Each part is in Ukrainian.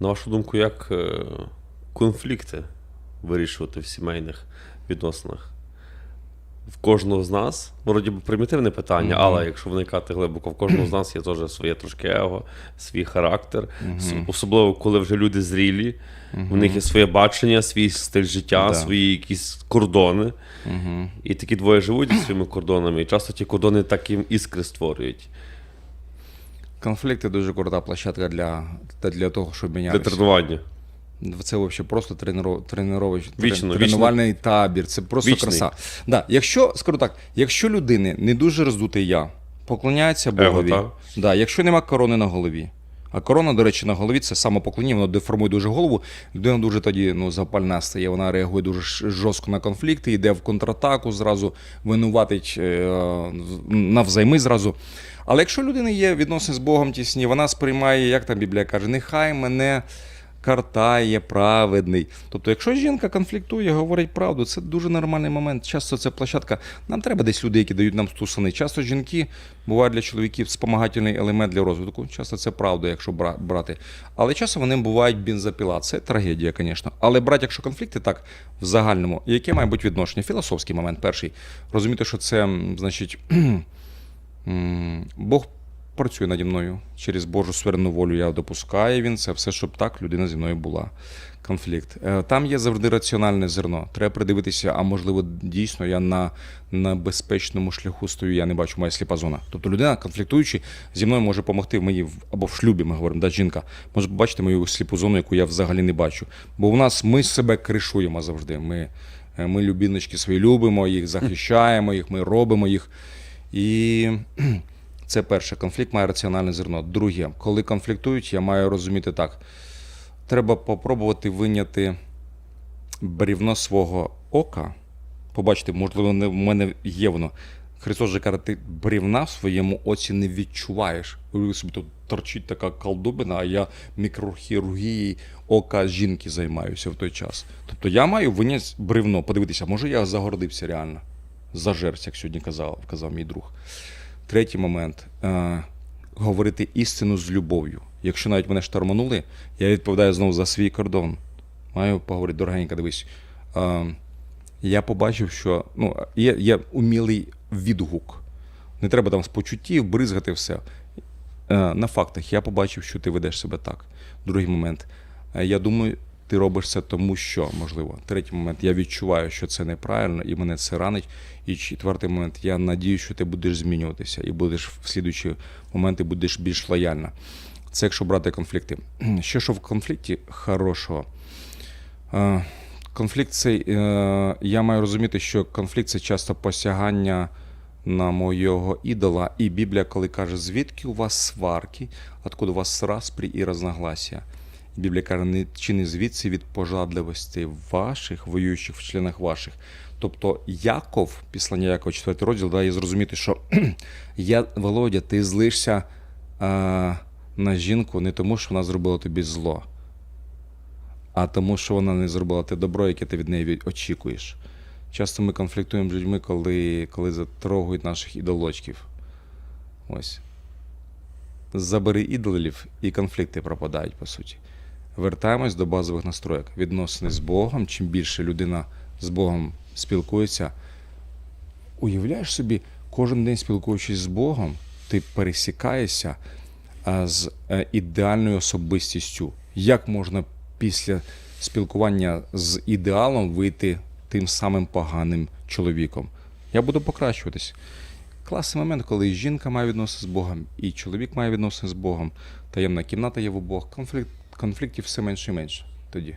На вашу думку, як е, конфлікти вирішувати в сімейних відносинах? В кожного з нас, вроді би примітивне питання, Мгм. але якщо вникати глибоко, в кожного з нас є теж своє трошки его, свій характер. С- Особливо, коли вже люди зрілі, в них є своє бачення, свій стиль життя, Да. свої якісь кордони. Угу. І такі двоє живуть зі своїми кордонами, і часто ті кордони так їм іскри створюють Конфлікти дуже крута площадка для, для того, щоб для мінятися. тренування. Це взагалі просто тренуро- тренурович, Вічно, трен- тренувальний табір. Це просто Вічний. краса. Да, якщо, скажу так, якщо людини не дуже роздутий я, поклоняється Богові, Его, да, якщо нема корони на голові. А корона, до речі, на голові це самопоклоніння, воно деформує дуже голову. Людина дуже тоді ну, запальна стає, вона реагує дуже жорстко на конфлікти, йде в контратаку, зразу винуватить е, навзайми зразу. Але якщо людина є відносини з Богом тісні, вона сприймає, як там Біблія каже, нехай мене картає праведний. Тобто, якщо жінка конфліктує, говорить правду, це дуже нормальний момент. Часто це площадка. Нам треба десь люди, які дають нам стусани. Часто жінки бувають для чоловіків спомагательний елемент для розвитку. Часто це правда, якщо бра- брати. Але часом вони бувають бензопіла. Це трагедія, звісно. Але брати, якщо конфлікти, так в загальному, яке має бути відношення? Філософський момент перший. Розуміти, що це, значить, Бог працює наді мною через Божу суверенну волю. Я допускаю він це все, щоб так людина зі мною була. Конфлікт. Е, Там є завжди раціональне зерно. Треба придивитися, а можливо, дійсно я на, на безпечному шляху стою, я не бачу, моя сліпа зона. Тобто людина, конфліктуючи, зі мною може допомогти в моїй або в шлюбі, ми говоримо, да, жінка, може побачити мою сліпу зону, яку я взагалі не бачу. Бо у нас ми себе кришуємо завжди. Ми, е, ми любіночки свої любимо, їх захищаємо, їх, ми робимо їх. І це перше, конфлікт має раціональне зерно. Друге, коли конфліктують, я маю розуміти так. Треба попробувати виняти брівно свого ока. Побачити, можливо, не- в мене є воно. Христос же каже, ти брівна в своєму оці не відчуваєш. Уяви собі тут торчить така колдобина, а я мікрохірургією ока жінки займаюся в той час. Тобто я маю виняти бревно, подивитися, може я загордився реально. Зажерся, як сьогодні казав, казав мій друг. Третій момент е, говорити істину з любов'ю. Якщо навіть мене шторманули, я відповідаю знову за свій кордон. Маю поговорити, дорогенька, дивись. Е, я побачив, що ну, є, є умілий відгук. Не треба там з почуттів бризгати все. Е, на фактах я побачив, що ти ведеш себе так. Другий момент. Я думаю, ти робиш це тому, що можливо. Третій момент, я відчуваю, що це неправильно, і мене це ранить. І четвертий момент, я надію, що ти будеш змінюватися і будеш в слідуючі моменти будеш більш лояльна. Це якщо брати конфлікти. Що що в конфлікті хорошого? Е, Конфлікт цей, е, я маю розуміти, що конфлікт це часто посягання на моєго ідола. І Біблія, коли каже, звідки у вас сварки, откуда у вас распрі і разногласія. Біблія каже, не, чи не звідси від пожадливості ваших, воюючих в членах ваших. Тобто Яков, післання Якова, 4 розділ, дає зрозуміти, що я, Володя, ти злишся а, на жінку не тому, що вона зробила тобі зло, а тому, що вона не зробила те добро, яке ти від неї очікуєш. Часто ми конфліктуємо з людьми, коли, коли затрогають наших ідолочків. Ось. Забери ідолів, і конфлікти пропадають, по суті. Вертаємось до базових настроєк. Відносини з Богом. Чим більше людина з Богом спілкується, уявляєш собі, кожен день спілкуючись з Богом, ти пересікаєшся з е, ідеальною особистістю. Як можна після спілкування з ідеалом вийти тим самим поганим чоловіком? Я буду покращуватись. Класний момент, коли жінка має відносини з Богом, і чоловік має відносини з Богом. Таємна кімната є в обох. Конфлікт, конфліктів все менше і менше тоді.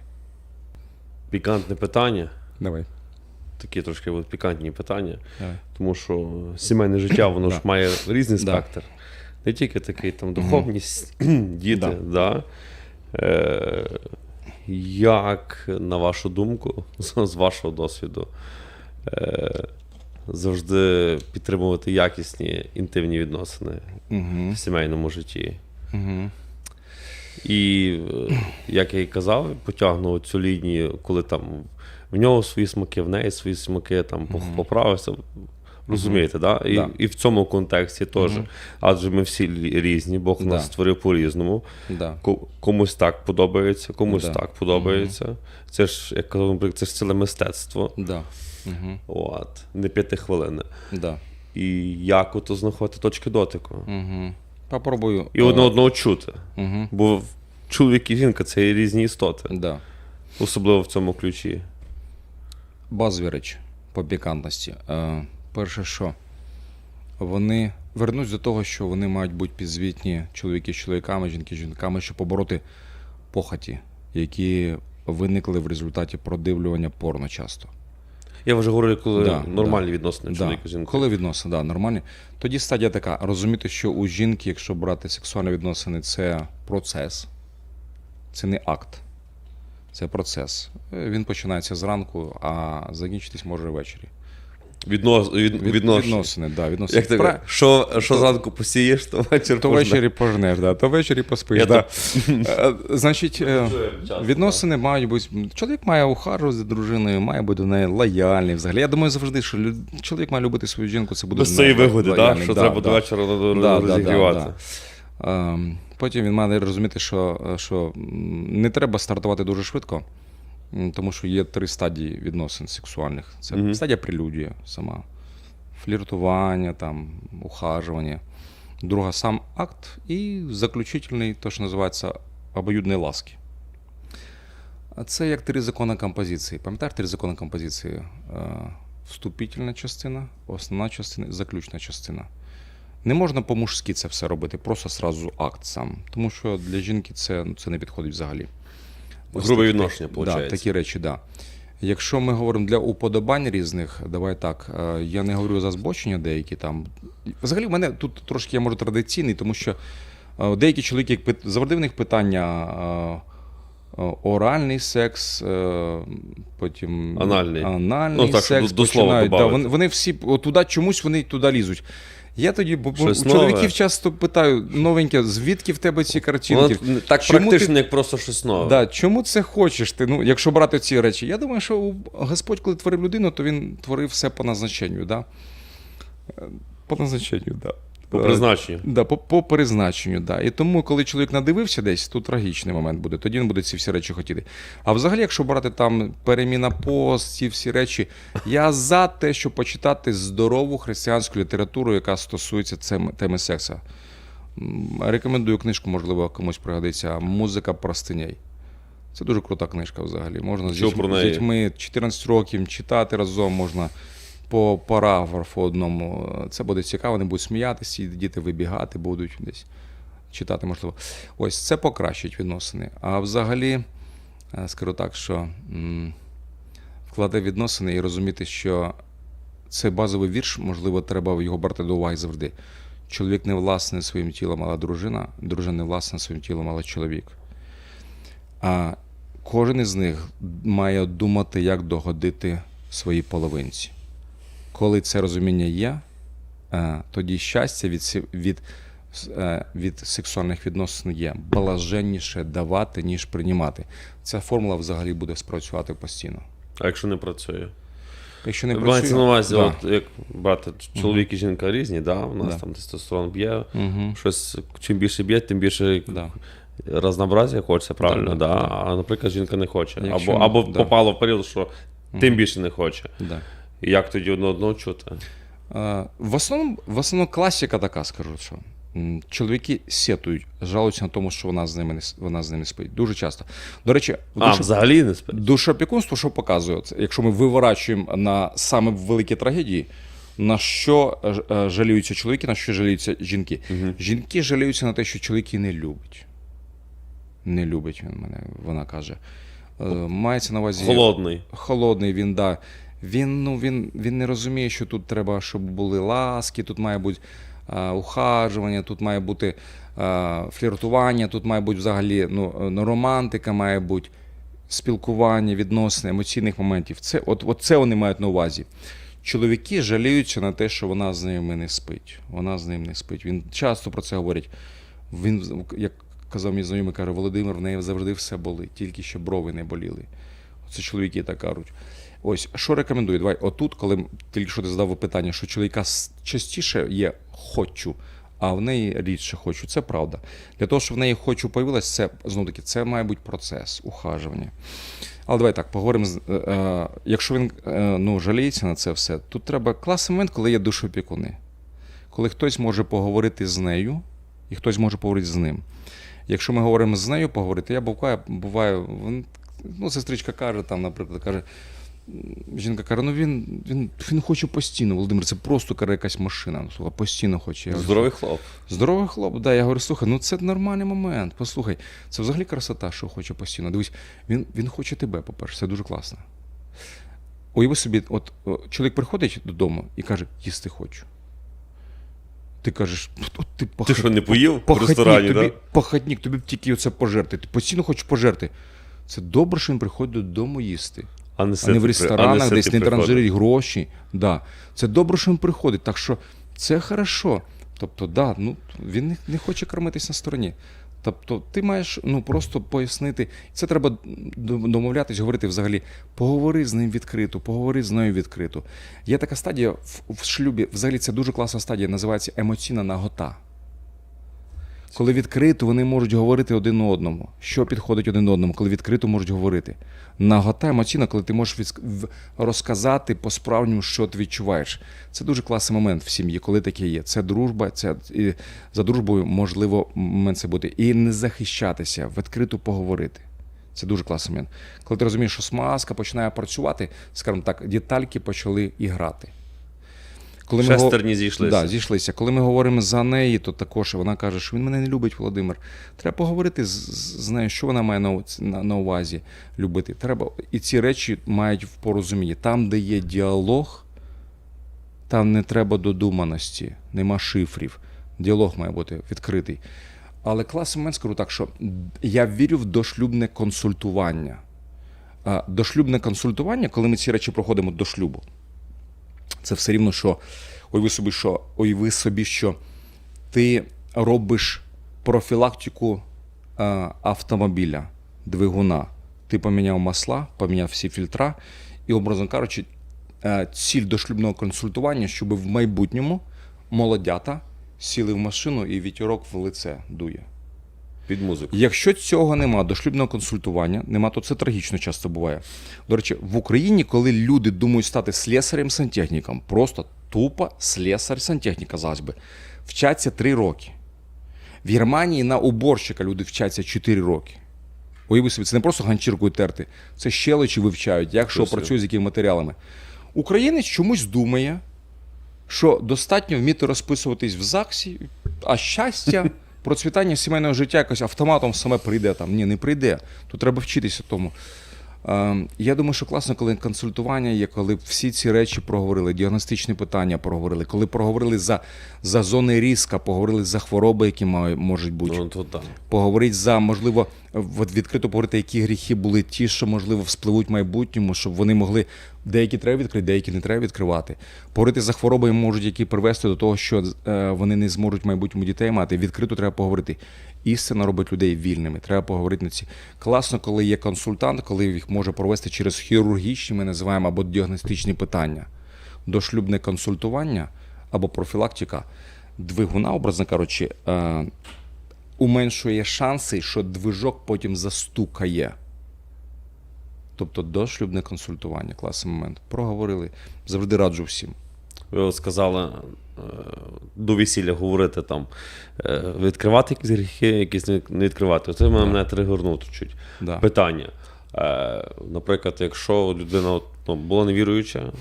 Пікантне питання, Давай. такі трошки от пікантні питання, Давай. тому що сімейне життя, воно ж має різний Да. спектр. Не тільки такий там духовність, діти, Да. да. Е, як, на вашу думку, з вашого досвіду, е, завжди підтримувати якісні інтимні відносини в сімейному житті? Угу. І е, як я і казав, потягнув цю лінію, коли там в нього свої смаки, в неї свої смаки, там Мгм. поправився. Розумієте, да? І, Да. і в цьому контексті теж. Адже ми всі різні, Бог нас Да. створив по-різному. Да. Комусь так подобається, комусь Да. так подобається. Це ж, як казав, наприклад, це ж ціле мистецтво. Да. От, не п'яти хвилини. Да. І як ото знаходити точки дотику. Угу. Попробую. І одне одного чути. Угу. Бо чоловік і жінка це різні істоти, Да. особливо в цьому ключі. Базові речі по пікантності. Е, перше, що вони вернусь до того, що вони мають бути підзвітні чоловіки з чоловіками, жінки з жінками, щоб побороти похоті, які виникли в результаті продивлювання порно часто. Я вже говорю, коли Да, нормальні да. відносини Да. чоловіка жінкою. Коли відносини, да, нормальні. Тоді стадія така: розуміти, що у жінки, якщо брати сексуальні відносини, це процес, це не акт, це процес. Е, Він починається зранку, а закінчитись може ввечері. Віднос, від, Від-. Відносини, да, відносини. Як Пра- що, що зранку посієш, то вечір То ввечері пожнеш, да, то ввечері поспиш. Я Да. Е, Значить, е, відносини мають бути. Чоловік має ухажувати за дружиною, має бути до неї лояльний. Взагалі, я думаю завжди, що люд- чоловік має любити свою жінку, це буде Без цієї вигоди, да? що Да, треба да. до вечора Да, да, да, розігрівати. да. Ем, Потім він має розуміти, що, що не треба стартувати дуже швидко, тому що є три стадії відносин сексуальних. Це Мгм. стадія прелюдія сама, фліртування, там, ухажування. Друга сам акт, і заключительний, то, що називається обоюдної ласки. А Це як три закони композиції. Пам'ятаєш три закони композиції? Е, Вступительна частина, основна частина і заключна частина. Не можна по-мужськи це все робити, просто сразу акт сам. Тому що для жінки це, ну, це не підходить взагалі. Грубе відношення, да, такі речі, так. Да. Якщо ми говоримо для уподобань різних, давай так, е, я не говорю за збочення деякі там. Взагалі, в мене тут трошки я можу традиційний, тому що е, деякі чоловіки завжди в них питання. е, Оральний секс, потім Анальний. анальний Ну, так, секс до- до слова починають. Да, вони, вони всі туди чомусь вони туди лізуть. Я тоді бо, у чоловіків нове. часто питаю, новеньке, звідки в тебе ці картинки? Воно так Чому практично, ти- як просто щось нове. Да, чому це хочеш ти? Ну, якщо брати ці речі, я думаю, що Господь, коли творив людину, то він творив все по назначенню, да? Е, По назначенню, да. По Е, призначенню. Да, по, по призначенню, да. І тому, коли чоловік надивився десь, тут трагічний момент буде, тоді він буде ці всі речі хотіти. А взагалі, якщо брати там переміна пост, ці всі речі, я за те, щоб почитати здорову християнську літературу, яка стосується теми секса. Рекомендую книжку, можливо, комусь пригодиться. Музика простиней. Це дуже крута книжка взагалі. Можна з, дітьми- з дітьми 14 років читати разом, можна по параграфу одному. Це буде цікаво, вони будуть сміятися, і діти вибігати будуть десь читати, можливо. Ось це покращить відносини. А взагалі, е, скажу так, що м, вкладати відносини і розуміти, що це базовий вірш, можливо, треба його брати до уваги завжди. Чоловік не власний своїм тілом, але дружина, дружина не власна своїм тілом, але чоловік. А кожен із них має думати, як догодити своїй половинці. Коли це розуміння є, е, тоді щастя від, від, е, від сексуальних відносин є блаженніше давати, ніж приймати. Ця формула взагалі буде спрацювати постійно. А якщо не працює? Якщо не Мається працює, на увазі, да. от, як брати чоловік і жінка різні, да? у нас Да. там тестостерон б'є, Мгм. щось чим більше б'є, тим більше Да. разнообразія хочеться, правильно, Да, да, да, а наприклад, жінка не хоче. Якщо- або або да. попало в період, що тим більше не хоче. Да. І як тоді одне одного чути? Е, В основному, в основному класика така, скажу, що чоловіки сетують, жалуються на тому, що вона з ними не вона з ними спить. Дуже часто. До речі, А, душе- взагалі не спить? Душопікунство що показує? Якщо ми виворачуємо на саме великі трагедії, на що е, е, жаліються чоловіки, на що жаліються жінки? Жінки жаліються на те, що чоловіки не любить. Не любить він мене, вона каже. Мається на увазі Холодний. холодний він, да. Він, ну, він, він не розуміє, що тут треба, щоб були ласки, тут має бути а, ухажування, тут має бути а, фліртування, тут має бути взагалі ну, ну, романтика, має бути спілкування, відносини, емоційних моментів. Це, от, от це вони мають на увазі. Чоловіки жаліються на те, що вона з ними не спить. Вона з ним не спить. Він часто про це говорить. Він, як казав мій знайомий, каже, Володимир, в неї завжди все болить, тільки що брови не боліли. Це чоловіки так кажуть. Ось що рекомендую? Давай, отут, коли тільки що ти задав питання, що чоловіка частіше є хочу, а в неї рідше хочу. Це правда. Для того, щоб в неї хочу появилось, це знову таки, це має бути процес ухажування. Але давай так, поговоримо. з- е, е, якщо він е, ну, жаліється на це все, тут треба класний момент, коли є душопікуни. Коли хтось може поговорити з нею, і хтось може поговорити з ним. Якщо ми говоримо з нею поговорити, я буваю, буваю ну, сестричка каже, там, наприклад, каже, жінка каже, ну він, він, він хоче постійно, Володимир, це просто каже, якась машина. Ну, слухай, постійно хоче. Я говорю, Здоровий хлоп. Здоровий хлоп, да. Я говорю, слухай, ну це нормальний момент. Послухай, це взагалі красота, що хоче постійно. Дивись, він, він хоче тебе, по-перше, це дуже класно. Уяви собі, от чоловік приходить додому і каже, їсти хочу. Ти кажеш, от ти, Ти що, не поїв в ресторані, тобі, да? похатнік, тобі б тільки оце пожерти. Ти постійно хочеш пожерти. Це добре, що він приходить додому їсти. А не, А не в ресторанах, а не десь не транжирить гроші. Да. Це добре, що він приходить. Так що це хорошо. Тобто, да, ну, він не, не хоче кормитись на стороні. Тобто, ти маєш ну, просто пояснити. Це треба домовлятись, говорити взагалі. Поговори з ним відкрито, поговори з нею відкрито. Є така стадія в, в шлюбі, взагалі це дуже класна стадія, називається емоційна нагота. Коли відкрито, вони можуть говорити один одному, що підходить один одному, коли відкрито можуть говорити. Нагота емоційна, коли ти можеш розказати по-справжньому, що ти відчуваєш. Це дуже класний момент в сім'ї, коли таке є. Це дружба, це і за дружбою можливо момент це бути. І не захищатися, відкрито поговорити. Це дуже класний момент. Коли ти розумієш, що смазка починає працювати, скажімо так, детальки почали і грати. Коли го- Шестерні зійшлися. Да, зійшлися. Коли ми говоримо за неї, то також вона каже, що він мене не любить, Володимир. Треба поговорити з, з нею, що вона має на, на, на увазі любити. Треба, і ці речі мають в порозумінні. Там, де є діалог, там не треба додуманості, нема шифрів. Діалог має бути відкритий. Але класний момент скажу так, що я вірю в дошлюбне консультування. Дошлюбне консультування, коли ми ці речі проходимо до шлюбу, це все рівно, що уяви собі, що уяви собі, що ти робиш профілактику е, автомобіля, двигуна. Ти поміняв масла, поміняв всі фільтра, і, образно кажучи, е, ціль дошлюбного консультування, щоб в майбутньому молодята сіли в машину і вітірок в лице дує. Під музику. Якщо цього нема, дошлюбного консультування нема, то це трагічно часто буває. До речі, в Україні, коли люди думають стати слесарем сантехніком, просто тупо слесар сантехніка казалось би, вчаться 3 роки. В Германії на уборщика люди вчаться 4 роки. Уяви собі, це не просто ганчіркою терти, це щелочі вивчають, як що працює з якими матеріалами. Українець чомусь думає, що достатньо вміти розписуватись в ЗАГСі, а щастя, процвітання сімейного життя якось автоматом саме прийде там. Ні, не прийде. Тут треба вчитися тому. Е, я думаю, що класно, коли консультування є, коли всі ці речі проговорили, діагностичні питання проговорили, коли проговорили за, за зони різка, поговорили за хвороби, які можуть бути Ну, то там. поговорити за, можливо, відкрито поговорити, які гріхи були ті, що, можливо, вспливуть в майбутньому, щоб вони могли деякі треба відкрити, деякі не треба відкривати. Поговорити за хворобами можуть, які привести до того, що е, вони не зможуть в майбутньому дітей мати. Відкрито треба поговорити. Істина робить людей вільними. Треба поговорити на ці. Класно, коли є консультант, коли їх може провести через хірургічні, ми називаємо або діагностичні питання. Дошлюбне консультування або профілактика двигуна, образно кажучи, е, уменшує шанси, що движок потім застукає. Тобто дошлюбне консультування, класний момент. Проговорили. Завжди раджу всім. Ви от сказали е, до весілля говорити там, е, відкривати якісь гріхи, якісь не відкривати. Це мене, тригорнув чуть. Да. Питання. Е, Наприклад, якщо людина ну, була невіруюча,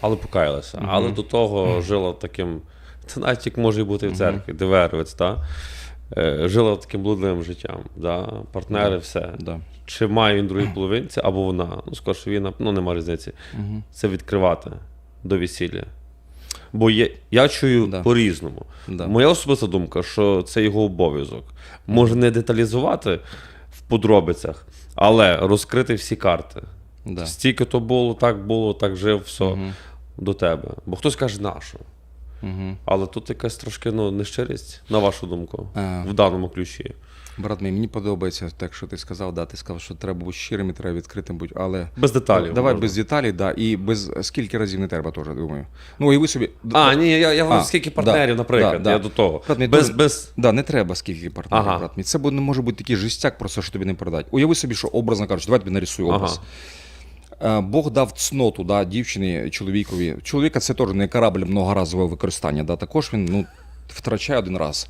але покаялася, але до того жила таким, це навіть як може бути в церкві, диверовець, та? Е, жила таким блудливим життям, да? партнери, все. Да. Чи має він другій половинці, або вона, ну скоріше він, ну нема різниці. Це відкривати до весілля. Бо є, я чую Да. по-різному. Да. Моя особиста думка, що це його обов'язок. Може не деталізувати в подробицях, але розкрити всі карти. Да. Стільки то було, так було, так жив, все до тебе. Бо хтось каже, нащо. Угу. Але тут якась трошки ну, нещирість, на вашу думку, А. в даному ключі. Брат мій, мені подобається так, що ти сказав. Да, ти сказав, що треба бути щирим і треба відкритим бути, але. Без деталів. Давай можна. без деталей, да, і без скільки разів не треба теж, думаю. Ну, уяви собі. А, ні, я, я говорю, А, скільки да, партнерів, наприклад, да, да. до того. Брат мій, без, дуже- без... Да, не треба скільки партнерів, Ага. брат мій. Це буде, може бути такий жестяк, просто що тобі не передати. Уяви собі, що образно кажучи, давай тобі нарисую образ. Е, Бог дав цноту да, дівчині, чоловікові. Чоловіка це теж не корабль многоразового використання. Да, також він ну, втрачає один раз.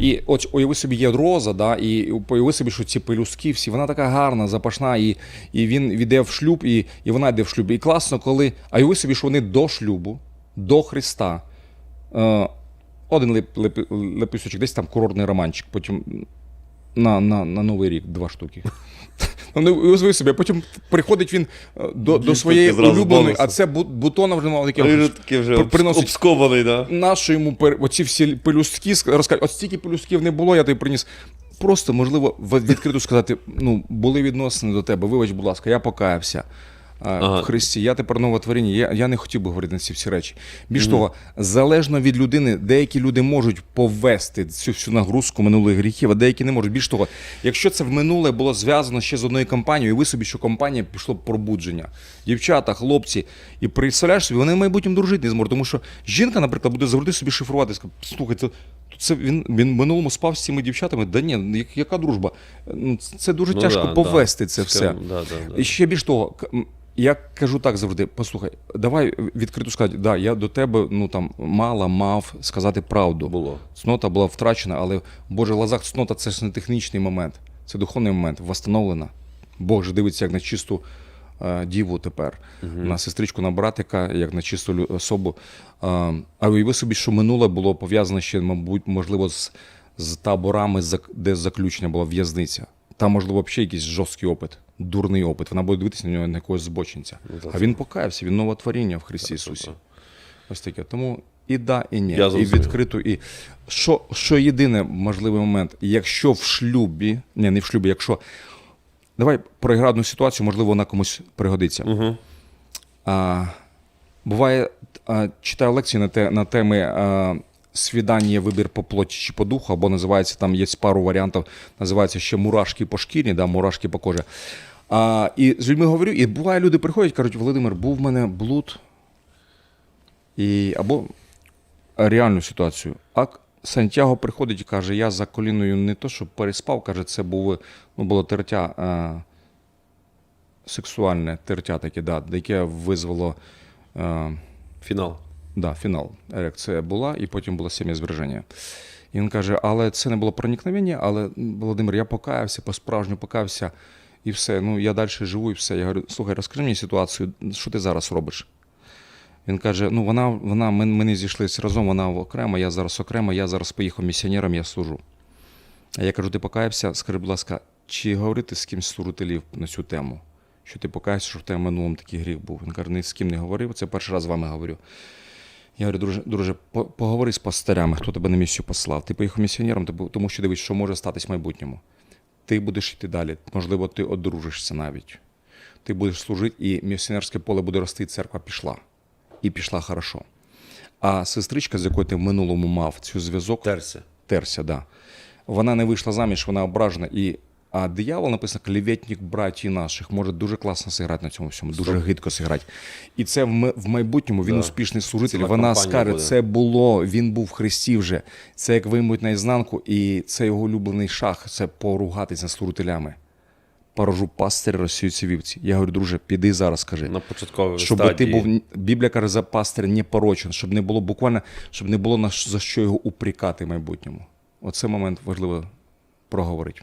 І от уяви собі є роза, да, і уяви собі, що ці пелюстки всі, вона така гарна, запашна, і, і він йде в шлюб, і, і вона йде в шлюб. І класно, коли. А уяви собі, що вони до шлюбу, до Христа. Е, один лип, лип, лепісочок, десь там курортний романчик, потім на, на, на Новий рік два штуки. Ну, не уяви собі, а потім приходить він е, до, до своєї улюбленої, а це бу- бутона вже мав таке. Вже приносить- обскований, да? Нащо йому пер... оці всі пелюстки розкажуть, от стільки пелюстків не було, я тобі приніс. Просто, можливо, відкрито сказати: ну, були відносини до тебе, вибач, будь ласка, я покаявся. Ага. В Христі, я тепер нове творіння. Я, я не хотів би говорити на ці всі речі. Більш того, залежно від людини, деякі люди можуть повести цю всю нагрузку минулих гріхів, а деякі не можуть. Більш того, якщо це в минуле було зв'язано ще з одною компанією, і ви собі, що компанія пішло пробудження. Дівчата, хлопці, і представляєш собі, вони в майбутньому дружити не зможуть. Тому що жінка, наприклад, буде завжди собі шифрувати. скаже, Слухай, це, він, він минулому спав з цими дівчатами. Да ні, яка дружба? Ну, Це дуже Ну тяжко да, повести да. це все. да, да, да. І ще більш того, я кажу так завжди: послухай, давай відкрито сказати, да, я до тебе ну там мала мав сказати правду. Було. Цнота була втрачена, але в Божих глазах цнота це ж не технічний момент, це духовний момент, восстановлена. Бог же дивиться як на чисту е, діву тепер, на сестричку, на братика, як на чисту особу. Е, а уяви собі, що минуле було пов'язане ще, мабуть, можливо, з, з таборами, де заключення була в'язниця. Там, можливо, взагалі якийсь жорсткий опит, дурний опит. Вона буде дивитися на нього на якогось збочинця. так. А він покаявся, він нове творіння в Христі Ісусі. Ось таке. Тому і да, і ні. І відкрито, і що, що єдине можливий момент, якщо в шлюбі, ні, не в шлюбі, якщо. Давай про іградну ситуацію, можливо, вона комусь пригодиться. Угу. А, буває, читаю лекції на, те, на теми свідання, вибір по плоті чи по духу, або називається там є пару варіантів, називається ще мурашки по шкірі, да, мурашки по кожі. А, і з людьми говорю, і буває, люди приходять, кажуть, Володимир, був в мене блуд. І, або реальну ситуацію. А Сантьяго приходить і каже: я за коліною не то, що переспав, каже, це було, ну, було тертя. А, сексуальне тертя таке, да, яке визвало е, Фінал. Да, фінал. Ерекція була, і потім було сім'я. І він каже: але це не було проникновення, але Володимир, я покаявся, по-справжньому покаявся, і все. Ну, я далі живу, і все. Я говорю, слухай, розкажи мені ситуацію, що ти зараз робиш? Він каже: ну вона, вона ми, ми не зійшлися разом, вона окремо, я зараз окремо, я зараз поїхав місіонером, я служу. А я кажу, ти покаявся, скажи, будь ласка, чи говорити з кимсь служителів на цю тему? Що ти покаявся, що в тебе минулому такий гріх був? Він каже, ні з ким не говорив, це перший раз з вами говорю. Я говорю, друже, друже, поговори з пастирями, хто тебе на місію послав. Ти поїхав місіонером, тому що дивись, що може статись в майбутньому. Ти будеш йти далі. Можливо, ти одружишся навіть. Ти будеш служити, і місіонерське поле буде рости, і церква пішла. І пішла хорошо. А сестричка, з якою ти в минулому мав цю зв'язок, Терся. терся, да. Вона не вийшла заміж, вона ображена. І, а диявол написано клеветник братів наших може дуже класно зіграти на цьому всьому, дуже гидко зіграти. І це в, в майбутньому він Да. успішний служитель. Ціла Вона скаже, буде. це було, він був в Христі вже. Це як виймуть наізнанку, і це його улюблений шах, це поругатись над служителями. Порожу пастиря, розсіються вівці. Я говорю, друже, піди зараз, скажи. На початковій Щоб стадії. ти був Біблія каже за пастир не порочен, щоб не було буквально, щоб не було на за що його упрекати в майбутньому. Оце момент важливо проговорити.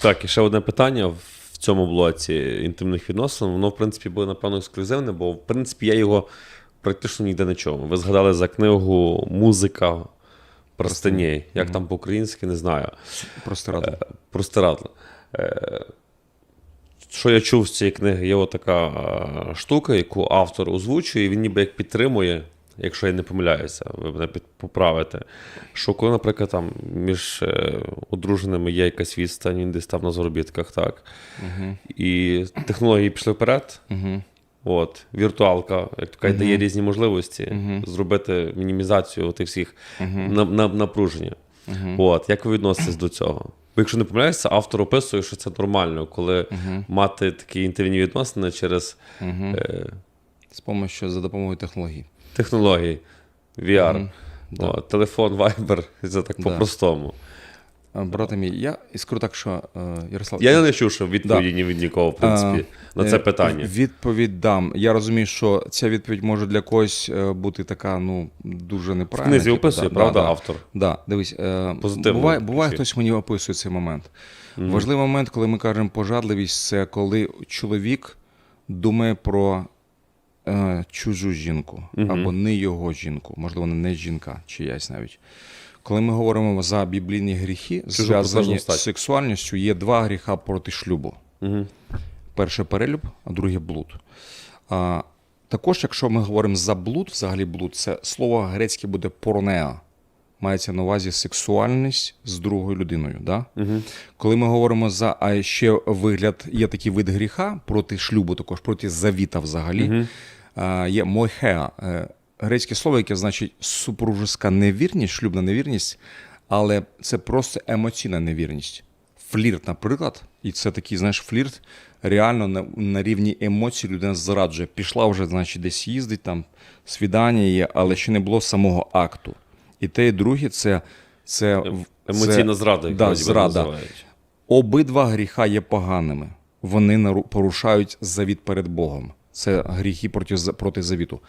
Так, і ще одне питання в цьому блоці інтимних відносин. Воно, в принципі, буде, напевно, ексклюзивне, бо, в принципі, я його практично ніде не чув. Ви згадали за книгу Музика простиней. Як там по-українськи, не знаю. Просто радий. Простирадла. Е, Що я чув з цієї книги, є отака е, штука, яку автор озвучує, і він ніби як підтримує, якщо я не помиляюся, ви мене поправите. Що коли, наприклад, там між е, одруженими є якась відстань, він десь там на заробітках, так. І технології пішли вперед. Угу. От, віртуалка, як кажуть, дає різні можливості зробити мінімізацію тих всіх на, на, напруження. От, як ви відноситесь до цього? Бо якщо не помиляюся, автор описує, що це нормально, коли мати такі інтимні відносини через е, З помощью за допомогою технологій. Технології, VR, Да. От, телефон, Viber, це так по-простому. А, Брате мій, я скажу так, що е, Ярослав, Я не чув, що відповіді ні від нікого, в принципі, на це Е, питання. Відповідь дам. Я розумію, що ця відповідь може для когось е, бути така, ну, дуже В неправильна. книзі типу, описує, да, правда, да, да. автор? Да, дивись, Позитивно буває, буває хтось мені описує цей момент. Важливий момент, коли ми кажемо пожадливість, це коли чоловік думає про е, чужу жінку або не його жінку, можливо, вона не жінка, чиясь навіть. Коли ми говоримо за біблійні гріхи, зв'язані з сексуальністю, є два гріха проти шлюбу. Угу. Перше перелюб, а друге блуд. А, також, якщо ми говоримо за блуд, взагалі блуд, це слово грецьке буде порнеа. Мається на увазі сексуальність з другою людиною. Да? Угу. Коли ми говоримо за а ще вигляд, є такий вид гріха проти шлюбу, також проти завіта взагалі. Угу. Є мойхеа. е, Грецьке слово, яке значить супружеська невірність, шлюбна невірність, але це просто емоційна невірність. Флірт, наприклад, і це такий, знаєш, флірт реально на, на рівні емоцій людина зраджує. Пішла вже, значить, десь їздить, там свідання є, але ще не було самого акту. І те, і друге, це. це Емоційна це- зрада, як да, зрада. Обидва гріха є поганими. Вони порушають завіт перед Богом. Це гріхи проти, проти завіту.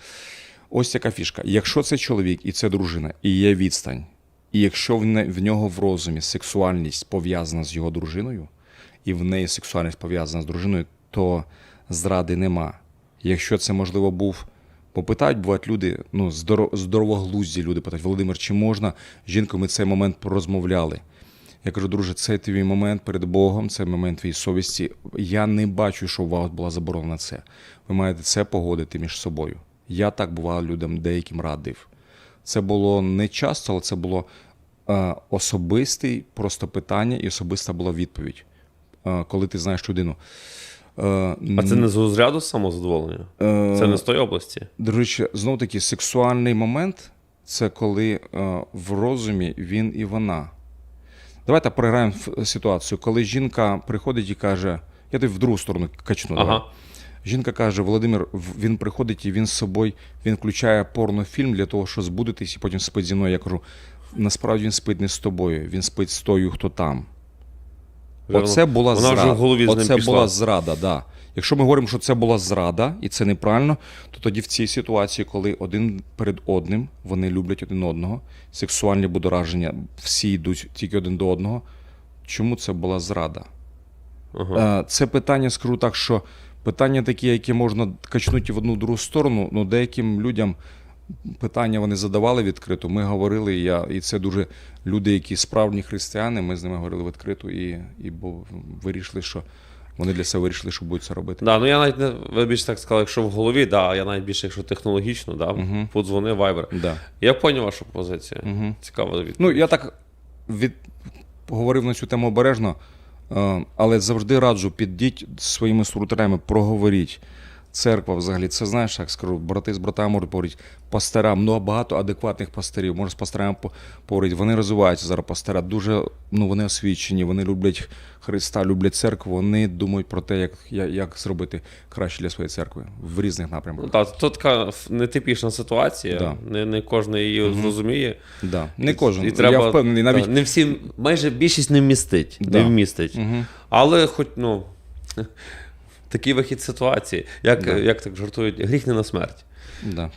Ось яка фішка. Якщо це чоловік і це дружина, і є відстань, і якщо в, нього в розумі сексуальність пов'язана з його дружиною, і в неї сексуальність пов'язана з дружиною, то зради нема. Якщо це, можливо, був. Попитають, бувають люди, ну, здоро- здорово-глузді люди питають, Володимир, чи можна жінку, ми цей момент порозмовляли. Я кажу, друже, це твій момент перед Богом, це момент твоєї совісті. Я не бачу, що у вас була заборона на це. Ви маєте це погодити між собою. Я так бувало людям деяким радив. Це було не часто, але це було е, особисте просто питання і особиста була відповідь. Е, коли ти знаєш людину. Е, А це не з розряду самозадоволення? Е, Це не з тої області. до речі, знов таки сексуальний момент це коли е, в розумі він і вона. Давайте програємо ситуацію, коли жінка приходить і каже: я тобі в другу сторону качну. давай. Ага. Жінка каже: Володимир, він приходить і він з собою він включає порнофільм для того, щоб збудитись, і потім спить зі мною. Я кажу: насправді він спить не з тобою, він спить з тою, хто там. Оце була Вона зрада. вже в голові Оце пішла. була зрада, да. Якщо ми говоримо, що це була зрада, і це неправильно, то тоді в цій ситуації, коли один перед одним вони люблять один одного, сексуальні будораження, всі йдуть тільки один до одного. Чому це була зрада? Ага. Е, Це питання, скажу так, що питання такі, які можна качнути в одну другу сторону, ну деяким людям питання вони задавали відкрито. Ми говорили, і я, і це дуже люди, які справжні християни, ми з ними говорили відкрито і, і бо вирішили, що вони для себе вирішили, що будуть це робити. Да, ну я навіть не ви більше так сказали, якщо в голові, да, я навіть більше, якщо технологічно, да, подзвони Viber. Да. Я поняв вашу позицію. Цікаво відповідь. Ну, я так від... говорив на цю тему обережно, е, але завжди раджу, підіть своїми сурутерами, проговоріть. Церква взагалі, це знаєш, як скажу, брати з братами можуть поговорити, пастора, ну, багато адекватних пасторів, може з пасторами по- поговорити. Вони розвиваються зараз пастора, дуже ну, вони освічені, вони люблять Христа, люблять церкву, вони думають про те, як, як, як зробити краще для своєї церкви в різних напрямках. Ну, так, то така нетипічна ситуація. Да. Не, не кожен її зрозуміє. Да. Не кожен. І треба, Я впевнений, навіть да, не всі, майже більшість не вмістить, Да. не вмістить. Але хоч, ну, такий вихід ситуації. Як, Да. як так жартують, гріх не на смерть. да.